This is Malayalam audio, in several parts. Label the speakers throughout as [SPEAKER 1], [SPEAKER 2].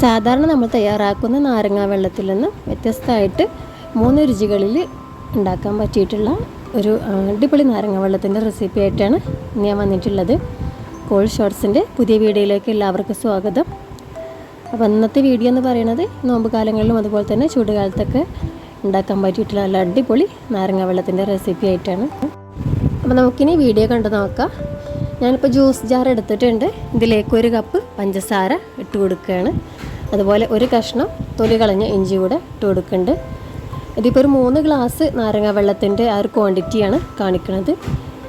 [SPEAKER 1] സാധാരണ നമ്മൾ തയ്യാറാക്കുന്ന നാരങ്ങാ വെള്ളത്തിൽ നിന്ന് വ്യത്യസ്തമായിട്ട് മൂന്ന് രുചികളിൽ ഉണ്ടാക്കാൻ പറ്റിയിട്ടുള്ള ഒരു അടിപൊളി നാരങ്ങ വെള്ളത്തിന്റെ റെസിപ്പി ആയിട്ടാണ് ഞാൻ വന്നിട്ടുള്ളത്. കോൾ ഷോർട്സിന്റെ പുതിയ വീഡിയോയിലേക്ക് എല്ലാവർക്കും സ്വാഗതം. അപ്പോൾ ഇന്നത്തെ വീഡിയോ എന്ന് പറയുന്നത് നോമ്പ് കാലങ്ങളിലും അതുപോലെ തന്നെ ചൂടുകാലത്തൊക്കെ ഉണ്ടാക്കാൻ പറ്റിയിട്ടുള്ള നല്ല അടിപൊളി നാരങ്ങ വെള്ളത്തിന്റെ റെസിപ്പി ആയിട്ടാണ്. അപ്പോൾ നമുക്കിനി വീഡിയോ കണ്ടു നോക്കാം. ഞാനിപ്പോൾ ജ്യൂസ് ജാർ എടുത്തിട്ടുണ്ട്. ഇതിലേക്ക് ഒരു കപ്പ് പഞ്ചസാര ഇട്ട് കൊടുക്കുകയാണ്. അതുപോലെ ഒരു കഷ്ണം തൊലി കളഞ്ഞ ഇഞ്ചി കൂടെ ഇട്ട് കൊടുക്കുന്നുണ്ട്. ഇതിപ്പോൾ ഒരു മൂന്ന് ഗ്ലാസ് നാരങ്ങ വെള്ളത്തിന്റെ ആ ഒരു ക്വാണ്ടിറ്റിയാണ് കാണിക്കുന്നത്.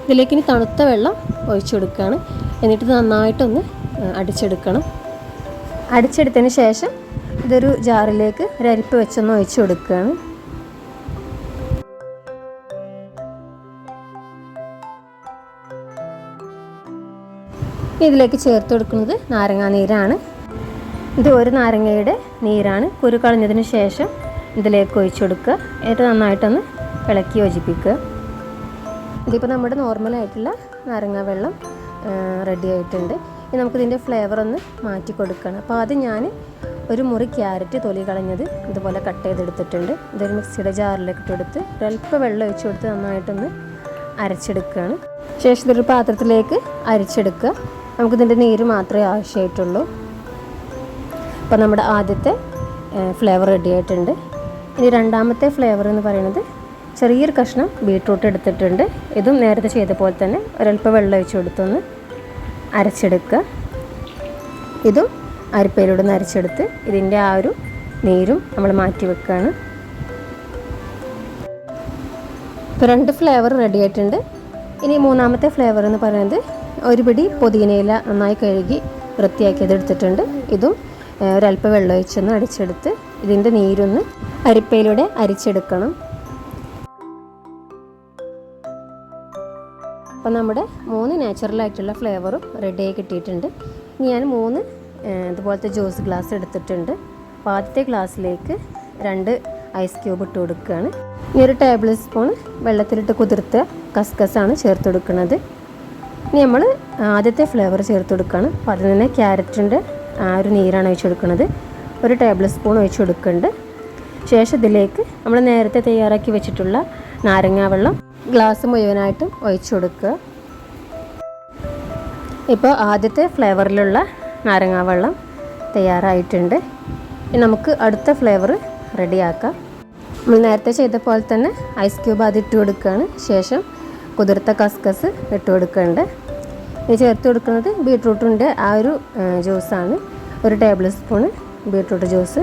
[SPEAKER 1] ഇതിലേക്ക് ഇനി തണുത്ത വെള്ളം ഒഴിച്ചു കൊടുക്കുകയാണ്. എന്നിട്ട് നന്നായിട്ടൊന്ന് അടിച്ചെടുക്കണം. അടിച്ചെടുത്തതിന് ശേഷം ഇതൊരു ജാറിലേക്ക് ഒരു അരിപ്പ് വെച്ചൊന്ന് ഒഴിച്ചു കൊടുക്കുകയാണ്. ഇതിലേക്ക് ചേർത്ത് കൊടുക്കുന്നത് നാരങ്ങാ നീരാണ്. ഇത് ഒരു നാരങ്ങയുടെ നീരാണ്. കുരു കളഞ്ഞതിന് ശേഷം ഇതിലേക്ക് ഒഴിച്ചു കൊടുക്കുക. എന്നിട്ട് നന്നായിട്ടൊന്ന് ഇളക്കി യോജിപ്പിക്കുക. ഇതിപ്പോൾ നമ്മുടെ നോർമലായിട്ടുള്ള നാരങ്ങ വെള്ളം റെഡി ആയിട്ടുണ്ട്. ഇനി നമുക്കിതിന്റെ ഫ്ലേവർ ഒന്ന് മാറ്റി കൊടുക്കണം. അപ്പോൾ ആദ്യം ഞാൻ ഒരു മുറി ക്യാരറ്റ് തൊലി കളഞ്ഞത് ഇതുപോലെ കട്ട് ചെയ്തെടുത്തിട്ടുണ്ട്. ഇതൊരു മിക്സിയുടെ ജാറിലേക്ക് ഇട്ടെടുത്ത് ഒരല്പം വെള്ളം ഒഴിച്ചു കൊടുത്ത് നന്നായിട്ടൊന്ന് അരച്ചെടുക്കുകയാണ്. ശേഷം ഇതൊരു പാത്രത്തിലേക്ക് അരിച്ചെടുക്കുക. നമുക്കിതിന്റെ നീര് മാത്രമേ ആവശ്യമായിട്ടുള്ളൂ. അപ്പോൾ നമ്മുടെ ആദ്യത്തെ ഫ്ലേവർ റെഡി ആയിട്ടുണ്ട്. ഇനി രണ്ടാമത്തെ ഫ്ലേവർ എന്ന് പറയുന്നത് ചെറിയൊരു കഷ്ണം ബീട്രൂട്ട് എടുത്തിട്ടുണ്ട്. ഇതും നേരത്തെ ചെയ്ത പോലെ തന്നെ ഒരല്പം വെള്ളം ഒഴിച്ച് കൊടുത്തൊന്ന് അരച്ചെടുക്കുക. ഇതും അരിപ്പയിലൂടെ ഒന്ന് അരച്ചെടുത്ത് ഇതിന്റെ ആ ഒരു നീരും നമ്മൾ മാറ്റി വെക്കുകയാണ്. ഇപ്പോൾ രണ്ട് ഫ്ലേവർ റെഡി ആയിട്ടുണ്ട്. ഇനി മൂന്നാമത്തെ ഫ്ലേവർ എന്ന് പറയുന്നത് ഒരു പിടി പുതിനയില നന്നായി കഴുകി വൃത്തിയാക്കിയത് എടുത്തിട്ടുണ്ട്. ഇതും ഒരല്പം വെള്ളം ഒഴിച്ചൊന്ന് അടിച്ചെടുത്ത് ഇതിന്റെ നീരൊന്ന് അരിപ്പയിലൂടെ അരിച്ചെടുക്കണം. അപ്പോൾ നമ്മുടെ മൂന്ന് നാച്ചുറലായിട്ടുള്ള ഫ്ലേവറും റെഡിയായി കിട്ടിയിട്ടുണ്ട്. ഇനി ഞാൻ മൂന്ന് ഇതുപോലത്തെ ജ്യൂസ് ഗ്ലാസ് എടുത്തിട്ടുണ്ട്. അപ്പോൾ ആദ്യത്തെ ഗ്ലാസ്സിലേക്ക് രണ്ട് ഐസ് ക്യൂബ് ഇട്ട് കൊടുക്കുകയാണ്. ഇനി ഒരു ടേബിൾ സ്പൂൺ വെള്ളത്തിലിട്ട് കുതിർത്ത കസ്കസാണ് ചേർത്ത് കൊടുക്കുന്നത്. ഇനി നമ്മൾ ആദ്യത്തെ ഫ്ലേവർ ചേർത്ത് കൊടുക്കുകയാണ്. അപ്പോൾ അതിൽ തന്നെ ക്യാരറ്റിന്റെ ആ ഒരു നീരാണ് ഒഴിച്ച് കൊടുക്കുന്നത് ഒരു ടേബിൾ സ്പൂൺ ഒഴിച്ച് കൊടുക്കുന്നുണ്ട് ശേഷം ഇതിലേക്ക് നമ്മൾ നേരത്തെ തയ്യാറാക്കി വെച്ചിട്ടുള്ള നാരങ്ങാ വെള്ളം ഗ്ലാസ് മുഴുവനായിട്ടും ഒഴിച്ചു കൊടുക്കുക ഇപ്പോൾ ആദ്യത്തെ ഫ്ലേവറിലുള്ള നാരങ്ങാ വെള്ളം തയ്യാറായിട്ടുണ്ട്. ഇനി നമുക്ക് അടുത്ത ഫ്ലേവർ റെഡിയാക്കാം. നമ്മൾ നേരത്തെ ചെയ്ത പോലെ തന്നെ ഐസ് ക്യൂബ് ആദ്യം ഇട്ട് കൊടുക്കുകയാണ് ശേഷം കുതിർത്ത കസ്കസ് ഇട്ട് കൊടുക്കുന്നുണ്ട് ചേർത്ത് കൊടുക്കുന്നത് ബീട്രൂട്ടിന്റെ ആ ഒരു ജ്യൂസാണ് ഒരു ടേബിൾ സ്പൂണ് ബീട്രൂട്ട് ജ്യൂസ്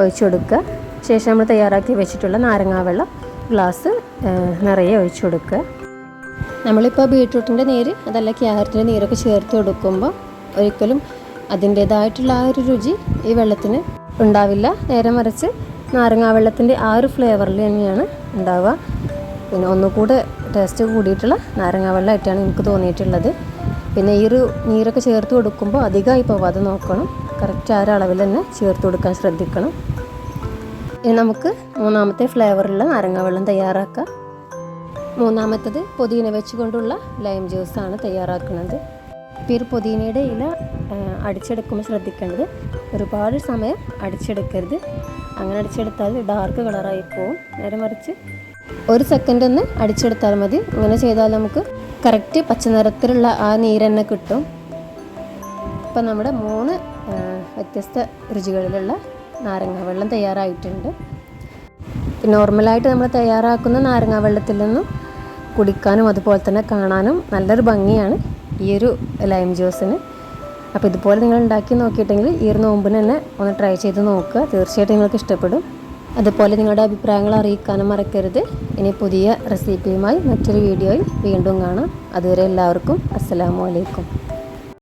[SPEAKER 1] ഒഴിച്ചു കൊടുക്കുക. ശേഷം നമ്മൾ തയ്യാറാക്കി വെച്ചിട്ടുള്ള നാരങ്ങാവെള്ളം ഗ്ലാസ് നിറയെ ഒഴിച്ചു കൊടുക്കുക. നമ്മളിപ്പോൾ ബീട്രൂട്ടിന്റെ നീര് അതല്ല ക്യാരറ്റിന്റെ നീരൊക്കെ ചേർത്ത് കൊടുക്കുമ്പോൾ ഒരിക്കലും അതിന്റേതായിട്ടുള്ള ആ ഒരു രുചി ഈ വെള്ളത്തിന് ഉണ്ടാവില്ല. നേരെ മറിച്ച് നാരങ്ങാ വെള്ളത്തിന്റെ ആ ഒരു ഫ്ലേവറിൽ തന്നെയാണ് ഉണ്ടാവുക. പിന്നെ ഒന്നുകൂടെ ടേസ്റ്റ് കൂടിയിട്ടുള്ള നാരങ്ങാ വെള്ളമായിട്ടാണ് എനിക്ക് തോന്നിയിട്ടുള്ളത്. പിന്നെ ഈ ഒരു നീരൊക്കെ ചേർത്ത് കൊടുക്കുമ്പോൾ അധികമായി പോവാതെ നോക്കണം. കറക്റ്റ് ആ ഒരു അളവിൽ തന്നെ ചേർത്ത് കൊടുക്കാൻ ശ്രദ്ധിക്കണം. ഇനി നമുക്ക് മൂന്നാമത്തെ ഫ്ലേവറുള്ള നാരങ്ങ വെള്ളം തയ്യാറാക്കാം. മൂന്നാമത്തത് പുതിന വെച്ചുകൊണ്ടുള്ള ലൈം ജ്യൂസാണ് തയ്യാറാക്കുന്നത്. ഇപ്പോൾ ഒരു പുതിനയുടെ ഇല അടിച്ചെടുക്കുമ്പോൾ ശ്രദ്ധിക്കേണ്ടത് ഒരുപാട് സമയം അടിച്ചെടുക്കരുത്. അങ്ങനെ അടിച്ചെടുത്താൽ ഡാർക്ക് കളറായി പോവും. നേരെ മറിച്ച് ഒരു സെക്കൻഡ് ഒന്ന് അടിച്ചെടുത്താൽ മതി. അങ്ങനെ ചെയ്താൽ നമുക്ക് കറക്റ്റ് പച്ച നിറത്തിലുള്ള ആ നീര് തന്നെ കിട്ടും. ഇപ്പം നമ്മുടെ മൂന്ന് വ്യത്യസ്ത രുചികളിലുള്ള നാരങ്ങ വെള്ളം തയ്യാറായിട്ടുണ്ട്. നോർമലായിട്ട് നമ്മൾ തയ്യാറാക്കുന്ന നാരങ്ങ വെള്ളത്തിൽ നിന്നും കുടിക്കാനും അതുപോലെ തന്നെ കാണാനും നല്ലൊരു ഭംഗിയാണ് ഈ ഒരു ലൈം ജ്യൂസിന് അപ്പോൾ ഇതുപോലെ നിങ്ങൾ ഉണ്ടാക്കി നോക്കിയിട്ടെങ്കിൽ ഈ ഒരു നോമ്പിന് തന്നെ ഒന്ന് ട്രൈ ചെയ്ത് നോക്കുക. തീർച്ചയായിട്ടും നിങ്ങൾക്ക് ഇഷ്ടപ്പെടും. അതുപോലെ നിങ്ങളുടെ അഭിപ്രായങ്ങൾ അറിയിക്കാനും മറക്കരുത്. ഇനി പുതിയ റെസിപ്പിയുമായി മറ്റൊരു വീഡിയോയിൽ വീണ്ടും കാണാം. അതുവരെ എല്ലാവർക്കും അസ്സലാമു അലൈക്കും.